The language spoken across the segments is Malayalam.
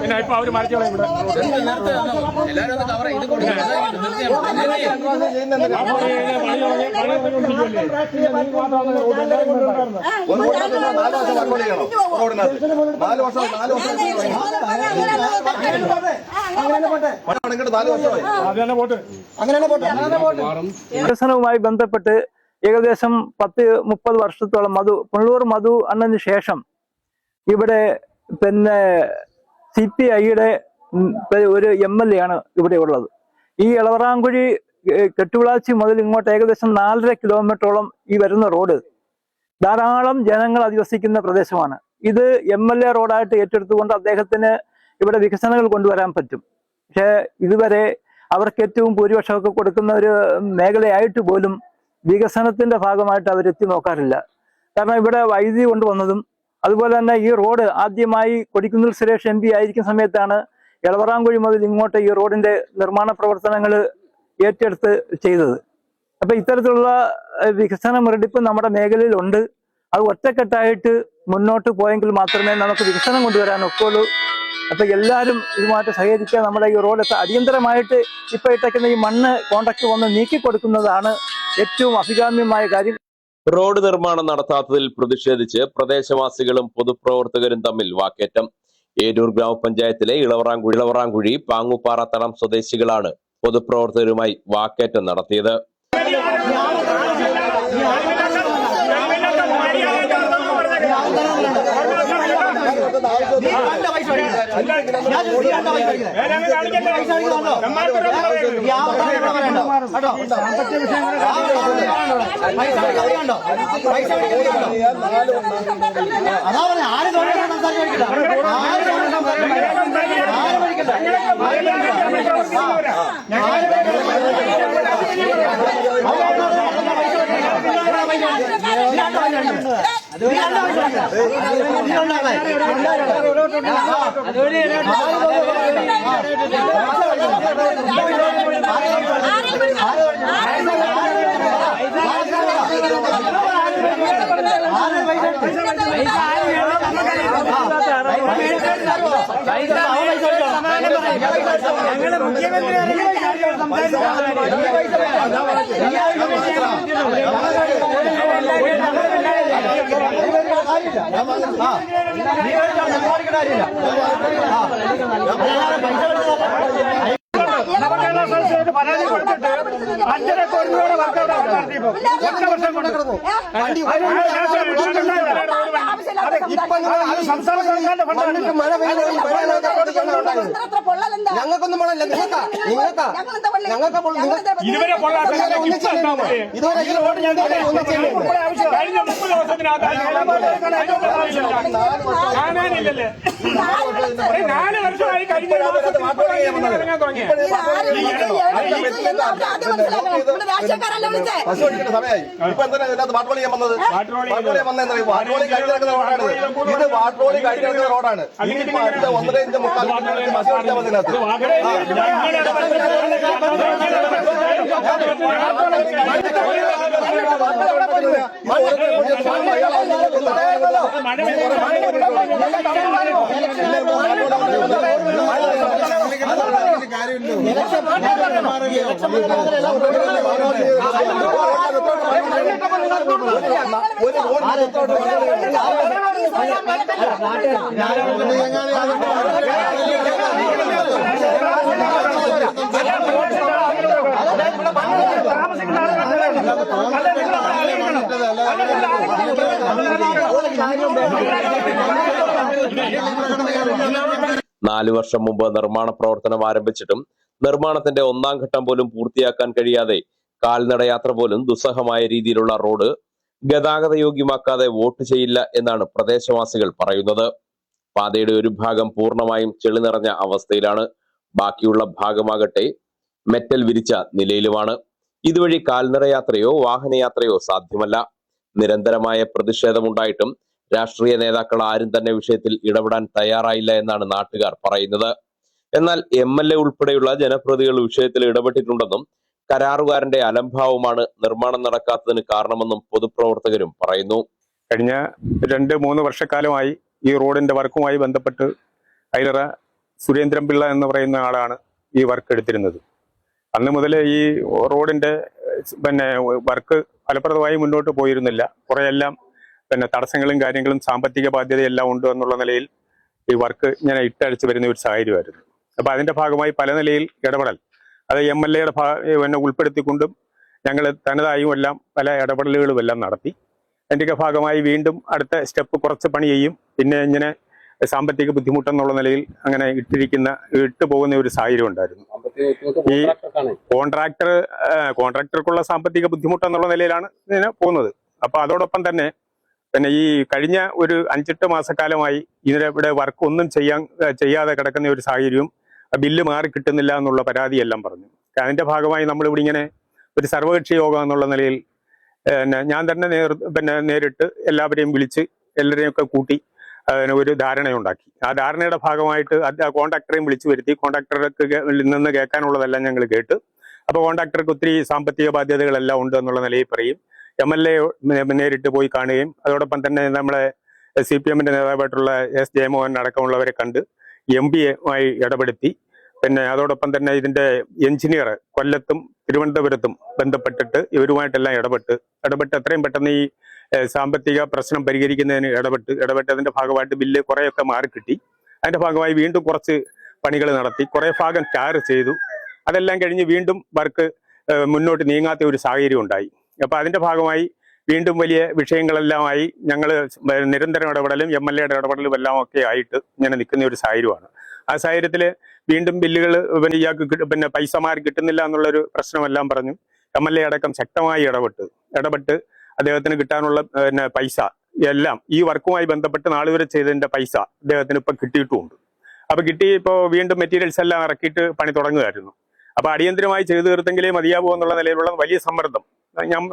പിന്നെ ഇപ്പൊ അവർ മറിച്ചോളാം ഇവിടെ വികസനവുമായി ബന്ധപ്പെട്ട് ഏകദേശം പത്ത് മുപ്പത് വർഷത്തോളം മധു പുള്ളൂർ മധു അണ്ണന് ശേഷം ഇവിടെ പിന്നെ സി പി ഐയുടെ ഒരു എം എൽ എ ആണ് ഇവിടെ ഉള്ളത്. ഈ ഇളവറാങ്കുഴി കെട്ടുവിളാച്ചി മുതൽ ഇങ്ങോട്ട് ഏകദേശം നാലര കിലോമീറ്ററോളം ഈ വരുന്ന റോഡ്. ധാരാളം ജനങ്ങൾ അധിവസിക്കുന്ന പ്രദേശമാണ്. ഇത് എം എൽ എ റോഡായിട്ട് ഏറ്റെടുത്തുകൊണ്ട് അദ്ദേഹത്തിന് ഇവിടെ വികസനങ്ങൾ കൊണ്ടുവരാൻ പറ്റും. പക്ഷേ ഇതുവരെ അവർക്ക് ഏറ്റവും ഭൂരിപക്ഷമൊക്കെ കൊടുക്കുന്ന ഒരു മേഖലയായിട്ട് പോലും വികസനത്തിന്റെ ഭാഗമായിട്ട് അവരെത്തി നോക്കാറില്ല. കാരണം ഇവിടെ വൈദ്യുതി കൊണ്ടുവന്നതും അതുപോലെ തന്നെ ഈ റോഡ് ആദ്യമായി കൊടിക്കുന്നിൽ സുരേഷ് എം ആയിരിക്കുന്ന സമയത്താണ് എളവറാങ്കുഴി മുതൽ ഇങ്ങോട്ട് ഈ റോഡിന്റെ നിർമ്മാണ പ്രവർത്തനങ്ങൾ ഏറ്റെടുത്ത് ചെയ്തത്. അപ്പൊ ഇത്തരത്തിലുള്ള വികസന മുരടിപ്പ് നമ്മുടെ മേഖലയിലുണ്ട് അത് ഒറ്റക്കെട്ടായിട്ട് മുന്നോട്ട് പോയെങ്കിൽ മാത്രമേ നമുക്ക് വികസനം കൊണ്ടുവരാൻ ഒക്കുള്ളൂ അപ്പൊ എല്ലാവരും ഇതുമായിട്ട് സഹകരിക്കുക നമ്മുടെ ഈ റോഡ് അടിയന്തരമായിട്ട് ഇപ്പൊ ഇട്ടേക്കുന്ന ഈ മണ്ണ് കോൺട്രാക്ട് വന്ന് നീക്കി കൊടുക്കുന്നതാണ് ഏറ്റവും അഭികാമ്യമായ കാര്യം. റോഡ് നിർമ്മാണം നടത്താത്തതിൽ പ്രതിഷേധിച്ച് പ്രദേശവാസികളും പൊതുപ്രവർത്തകരും തമ്മിൽ വാക്കേറ്റം. ഏരൂർ ഗ്രാമപഞ്ചായത്തിലെ ഇളവറാങ്കുഴി ഇളവറാങ്കുഴി പാങ്ങുപാറ തടം സ്വദേശികളാണ് പൊതുപ്രവർത്തകരുമായി വാക്കേറ്റം നടത്തിയത്. അതാ പറഞ്ഞ ആര് തോന്നുന്നു സംസാരിക്കണ്ട ആര് ഞങ്ങൾ മുഖ്യമന്ത്രി സംസാരിച്ചു കാര്യമില്ല ആ പൈസ തോന്നുന്നു പരാതി കൊടുത്തിട്ട് അഞ്ചര കോടി രൂപയുടെ വർക്ക് അവിടെ നടത്തിയപ്പോ ഒറ്റ വർഷം കൊണ്ട്? അത് സംസ്ഥാന സർക്കാരിന്റെ ഫണ്ടാണ് മഴ ഞങ്ങൾക്കൊന്നും മഴയില്ല നിങ്ങൾക്കാ നിങ്ങൾക്കാ ഞങ്ങൾക്ക്? ഇതുവരെ ഇതുവരെ ഒന്നും നാല് വർഷമായി കഴിഞ്ഞ സമയമായി ഇപ്പൊ എന്തിനാ ഇതിനകത്ത് വാട്ടോളി ചെയ്യാൻ വന്നത് വാട്ടോളി വന്നത് വാട്ടോളി കഴിഞ്ഞ് റോഡാണ് ഇത് വാട്ടോളി കഴിഞ്ഞ് റോഡാണ് ഇനിയിപ്പോ അടുത്ത ഒന്നര ഇഞ്ച് മുക്കാൽ ബസ് ഓടിച്ചാൽ മതി ഇതിനകത്ത് ഒരു റോഡ് നാലു വർഷം മുമ്പ് നിർമ്മാണ പ്രവർത്തനം ആരംഭിച്ചിട്ടും നിർമ്മാണത്തിന്റെ ഒന്നാം ഘട്ടം പോലും പൂർത്തിയാക്കാൻ കഴിയാതെ കാൽനടയാത്ര പോലും ദുസ്സഹമായ രീതിയിലുള്ള റോഡ് ഗതാഗത യോഗ്യമാക്കാതെ വോട്ട് ചെയ്യില്ല എന്നാണ് പ്രദേശവാസികൾ പറയുന്നത്. പാതയുടെ ഒരു ഭാഗം പൂർണമായും ചെളി നിറഞ്ഞ അവസ്ഥയിലാണ്. ബാക്കിയുള്ള ഭാഗമാകട്ടെ മെറ്റൽ വിരിച്ച നിലയിലുമാണ്. ഇതുവഴി കാൽനടയാത്രയോ വാഹനയാത്രയോ സാധ്യമല്ല. നിരന്തരമായ പ്രതിഷേധമുണ്ടായിട്ടും രാഷ്ട്രീയ നേതാക്കൾ ആരും തന്നെ വിഷയത്തിൽ ഇടപെടാൻ തയ്യാറായില്ല എന്നാണ് നാട്ടുകാർ പറയുന്നത്. എന്നാൽ എം എൽ എ ഉൾപ്പെടെയുള്ള ജനപ്രതികൾ വിഷയത്തിൽ ഇടപെട്ടിട്ടുണ്ടെന്നും കരാറുകാരന്റെ അലംഭാവമാണ് നിർമ്മാണം നടക്കാത്തതിന് കാരണമെന്നും പൊതുപ്രവർത്തകരും പറയുന്നു. കഴിഞ്ഞ രണ്ട് മൂന്ന് വർഷക്കാലമായി ഈ റോഡിന്റെ വർക്കുമായി ബന്ധപ്പെട്ട് അയിലറ സുരേന്ദ്രൻ പിള്ള എന്ന് പറയുന്ന ആളാണ് ഈ വർക്ക് എടുത്തിരുന്നത്. അന്ന് മുതൽ ഈ റോഡിന്റെ പിന്നെ വർക്ക് ഫലപ്രദമായി മുന്നോട്ട് പോയിരുന്നില്ല. കുറെയെല്ലാം പിന്നെ തടസ്സങ്ങളും കാര്യങ്ങളും സാമ്പത്തിക ബാധ്യതയെല്ലാം ഉണ്ട് എന്നുള്ള നിലയിൽ ഈ വർക്ക് ഇങ്ങനെ ഇട്ടഴിച്ച് വരുന്ന ഒരു സാഹചര്യമായിരുന്നു. അപ്പോൾ അതിന്റെ ഭാഗമായി പല നിലയിൽ ഇടപെടൽ. അത് എം എൽ എയുടെ എന്നെ ഉൾപ്പെടുത്തിക്കൊണ്ടും ഞങ്ങൾ തനതായും എല്ലാം പല ഇടപെടലുകളും എല്ലാം നടത്തി. അതിന്റെയൊക്കെ ഭാഗമായി വീണ്ടും അടുത്ത സ്റ്റെപ്പ് കുറച്ച് പണി ചെയ്യും. പിന്നെ ഇങ്ങനെ സാമ്പത്തിക ബുദ്ധിമുട്ടെന്നുള്ള നിലയിൽ അങ്ങനെ ഇട്ടിരിക്കുന്ന ഇട്ടു പോകുന്ന ഒരു സാഹചര്യം ഉണ്ടായിരുന്നു. ഈ കോൺട്രാക്ടർ കോൺട്രാക്ടർക്കുള്ള സാമ്പത്തിക ബുദ്ധിമുട്ടെന്നുള്ള നിലയിലാണ് ഇങ്ങനെ പോകുന്നത്. അപ്പോൾ അതോടൊപ്പം തന്നെ പിന്നെ ഈ കഴിഞ്ഞ ഒരു അഞ്ചെട്ട് മാസക്കാലമായി ഇതിനെ ഇവിടെ വർക്ക് ഒന്നും ചെയ്യാൻ ചെയ്യാതെ കിടക്കുന്ന ഒരു സാഹചര്യവും ബില്ല് മാറി കിട്ടുന്നില്ല എന്നുള്ള പരാതിയെല്ലാം പറഞ്ഞു. അതിന്റെ ഭാഗമായി നമ്മളിവിടെ ഇങ്ങനെ ഒരു സർവകക്ഷി യോഗം എന്നുള്ള നിലയിൽ പിന്നെ ഞാൻ തന്നെ നേർ പിന്നെ നേരിട്ട് എല്ലാവരെയും വിളിച്ച് എല്ലാവരെയും ഒക്കെ കൂട്ടി ഒരു ധാരണയുണ്ടാക്കി. ആ ധാരണയുടെ ഭാഗമായിട്ട് കോൺട്രാക്ടറെയും വിളിച്ചു വരുത്തി കോൺട്രാക്ടർക്ക് നിന്ന് കേൾക്കാനുള്ളതെല്ലാം ഞങ്ങൾ കേട്ട് അപ്പോൾ കോൺട്രാക്ടർക്ക് ഒത്തിരി സാമ്പത്തിക ബാധ്യതകളെല്ലാം ഉണ്ട് എന്നുള്ള നിലയിൽ പറയും. എം എൽ എ നേരിട്ട് പോയി കാണുകയും അതോടൊപ്പം തന്നെ നമ്മളെ സി പി എമ്മിന്റെ നേതാവായിട്ടുള്ള എസ് ജയമോഹൻ അടക്കമുള്ളവരെ കണ്ട് എം പി ആയി ഇടപെടുത്തി. പിന്നെ അതോടൊപ്പം തന്നെ ഇതിന്റെ എഞ്ചിനീയർ കൊല്ലത്തും തിരുവനന്തപുരത്തും ബന്ധപ്പെട്ടിട്ട് ഇവരുമായിട്ടെല്ലാം ഇടപെട്ട്. ഇടപെട്ട് എത്രയും പെട്ടെന്ന് ഈ സാമ്പത്തിക പ്രശ്നം പരിഹരിക്കുന്നതിന് ഇടപെട്ട്. ഇടപെട്ടതിന്റെ ഭാഗമായിട്ട് ബില്ല് കുറേയൊക്കെ മാറിക്കിട്ടി. അതിന്റെ ഭാഗമായി വീണ്ടും കുറച്ച് പണികൾ നടത്തി. കുറേ ഭാഗം ടാർ ചെയ്തു. അതെല്ലാം കഴിഞ്ഞ് വീണ്ടും വർക്ക് മുന്നോട്ട് നീങ്ങാത്ത ഒരു സാഹചര്യം ഉണ്ടായി. അപ്പൊ അതിന്റെ ഭാഗമായി വീണ്ടും വലിയ വിഷയങ്ങളെല്ലാമായി ഞങ്ങൾ നിരന്തരം ഇടപെടലും എം എൽ എയുടെ ഇടപെടലും എല്ലാം ഒക്കെ ആയിട്ട് ഇങ്ങനെ നിൽക്കുന്ന ഒരു സാഹചര്യമാണ്. ആ സാഹചര്യത്തിൽ വീണ്ടും ബില്ലുകൾ പിന്നെ ഇയാൾക്ക് പിന്നെ പൈസ മാറി കിട്ടുന്നില്ല എന്നുള്ളൊരു പ്രശ്നമെല്ലാം പറഞ്ഞു. എം എൽ എ അടക്കം ശക്തമായി ഇടപെട്ട് ഇടപെട്ട് അദ്ദേഹത്തിന് കിട്ടാനുള്ള പിന്നെ പൈസ എല്ലാം ഈ വർക്കുമായി ബന്ധപ്പെട്ട് നാളുവരെ ചെയ്തതിന്റെ പൈസ അദ്ദേഹത്തിന് ഇപ്പൊ കിട്ടിയിട്ടുമുണ്ട്. അപ്പൊ കിട്ടി ഇപ്പോൾ വീണ്ടും മെറ്റീരിയൽസ് എല്ലാം ഇറക്കിയിട്ട് പണി തുടങ്ങുമായിരുന്നു അപ്പൊ അടിയന്തരമായി ചെയ്തു തീർത്തെങ്കിലേ മതിയാവൂ എന്നുള്ള നിലയിലുള്ള വലിയ സമ്മർദ്ദം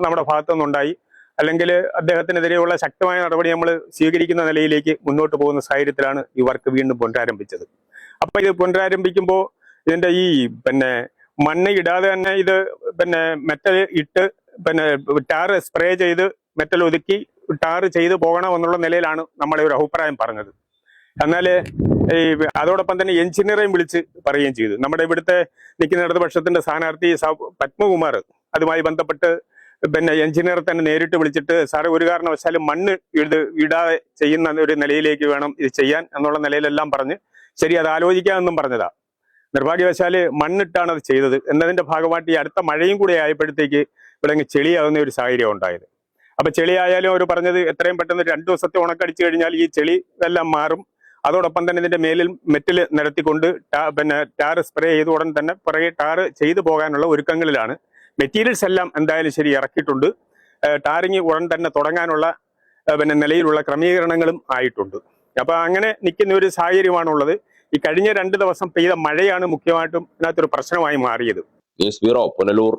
നമ്മുടെ ഭാഗത്തു നിന്നുണ്ടായി അല്ലെങ്കിൽ അദ്ദേഹത്തിനെതിരെയുള്ള ശക്തമായ നടപടി നമ്മൾ സ്വീകരിക്കുന്ന നിലയിലേക്ക് മുന്നോട്ട് പോകുന്ന സാഹചര്യത്തിലാണ് ഈ വർക്ക് വീണ്ടും പുനരാരംഭിച്ചത്. അപ്പൊ ഇത് പുനരാരംഭിക്കുമ്പോൾ ഇതിന്റെ ഈ പിന്നെ മണ്ണ് ഇടാതെ തന്നെ ഇത് പിന്നെ മെറ്റൽ ഇട്ട് പിന്നെ ടാർ സ്പ്രേ ചെയ്ത് മെറ്റൽ ഒതുക്കി ടാർ ചെയ്ത് പോകണം എന്നുള്ള നിലയിലാണ് നമ്മളെ ഒരു അഭിപ്രായം പറഞ്ഞത്. എന്നാൽ ഈ അതോടൊപ്പം തന്നെ എഞ്ചിനീയറേയും വിളിച്ച് പറയുകയും ചെയ്തു. നമ്മുടെ ഇവിടുത്തെ നിൽക്കുന്ന ഇടതുപക്ഷത്തിന്റെ സ്ഥാനാർത്ഥി പത്മകുമാർ അതുമായി ബന്ധപ്പെട്ട് പിന്നെ എഞ്ചിനീയർ തന്നെ നേരിട്ട് വിളിച്ചിട്ട് സാറേ ഒരു കാരണവശാലും മണ്ണ് ഇത് ഇടാതെ ചെയ്യുന്ന ഒരു നിലയിലേക്ക് വേണം ഇത് ചെയ്യാൻ എന്നുള്ള നിലയിലെല്ലാം പറഞ്ഞ് ശരി അത് ആലോചിക്കാമെന്നും പറഞ്ഞതാ. നിർഭാഗ്യവശാൽ മണ്ണിട്ടാണ് അത് ചെയ്തത്. എന്നതിന്റെ ഭാഗമായിട്ട് ഈ അടുത്ത മഴയും കൂടെ ആയപ്പോഴത്തേക്ക് ഇവിടെ അങ്ങ് ചെളിയാവുന്ന ഒരു സാഹചര്യം ഉണ്ടായത്. അപ്പൊ ചെളിയായാലും അവർ പറഞ്ഞത് എത്രയും പെട്ടെന്ന് രണ്ടു ദിവസത്തെ ഉണക്കടിച്ചു കഴിഞ്ഞാൽ ഈ ചെളി എല്ലാം മാറും. അതോടൊപ്പം തന്നെ ഇതിന്റെ മേലിൽ മെറ്റൽ നിരത്തിക്കൊണ്ട് പിന്നെ ടാർ സ്പ്രേ ചെയ്ത ഉടൻ തന്നെ പുറകെ ടാർ ചെയ്തു പോകാനുള്ള ഒരുക്കങ്ങളിലാണ് മെറ്റീരിയൽസ് എല്ലാം എന്തായാലും ശരി ഇറക്കിയിട്ടുണ്ട്. ടാറിങ് ഉടൻ തന്നെ തുടങ്ങാനുള്ള പിന്നെ നിലയിലുള്ള ക്രമീകരണങ്ങളും ആയിട്ടുണ്ട്. അപ്പോൾ അങ്ങനെ നിൽക്കുന്ന ഒരു സാഹചര്യമാണുള്ളത്. ഈ കഴിഞ്ഞ രണ്ട് ദിവസം പെയ്ത മഴയാണ് മുഖ്യമായിട്ടും ഇതിനകത്തൊരു പ്രശ്നമായി മാറിയത്. News bureau Punalur